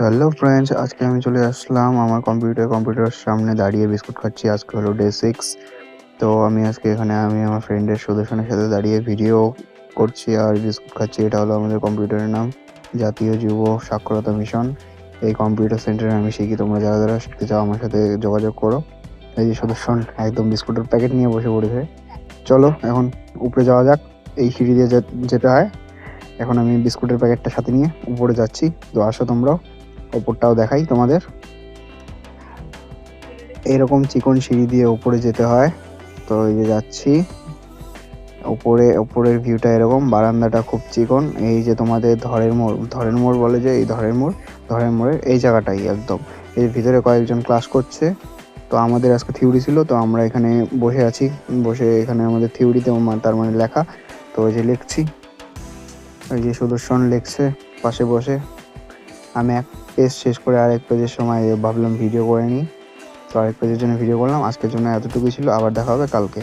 Hello friends আজকে আমি চলে আসলাম আমার কম্পিউটার কম্পিউটারের সামনে দাঁড়িয়ে বিস্কুট খাচ্ছি, আজকে হলো ডে সিক্স তো আমি আজকে এখানে আমি আমার ফ্রেন্ডের সুদর্শনের সাথে দাঁড়িয়ে ভিডিও করছি আর বিস্কুট খাচ্ছি, এটা হলো আমাদের কম্পিউটারের নাম, জাতীয় যুব সাক্ষরতা মিশন এই কম্পিউটার সেন্টারে আমি শিখি, তোমরা যারা যারা শিখতে চাও আমার সাথে যোগাযোগ করো। এই যে সুদর্শন, একদম বিস্কুটের প্যাকেট নিয়ে বসে পড়েছে। চলো এখন উপরে যাওয়া যাক, এই সিঁড়ি দিয়ে যেতে হয়। এখন আমি বিস্কুটের প্যাকেটটা সাথে নিয়ে উপরে যাচ্ছি। তো আসো তোমরাও। ওপরটাও দেখাই তোমাদের। এরকম চিকন সিঁড়ি দিয়ে ওপরে যেতে হয়। তো এই যে যাচ্ছি। ওপরে, ওপরের ভিউটা এরকম। বারান্দাটা খুব চিকন। এই যে তোমাদের ধরের মোড় ধরের মোড় বলে যে এই ধরের মোড়, ধরের মোড়ের এই জায়গাটাই একদম। এর ভিতরে কয়েকজন ক্লাস করছে। তো আমাদের আজকে থিওরি ছিল, তো আমরা এখানে বসে আছি। বসে এখানে আমাদের থিওরিতে তার মানে লেখা। তো ওই যে লিখছি। ওই যে সুদর্শন লিখছে পাশে বসে। আমি এক পেজ শেষ করে আরেক পেজের সময় ভাবলাম ভিডিও করে নিই। তো আরেক পেজের জন্য ভিডিও করলাম। আজকের জন্য এতটুকুই ছিল। আবার দেখা হবে কালকে।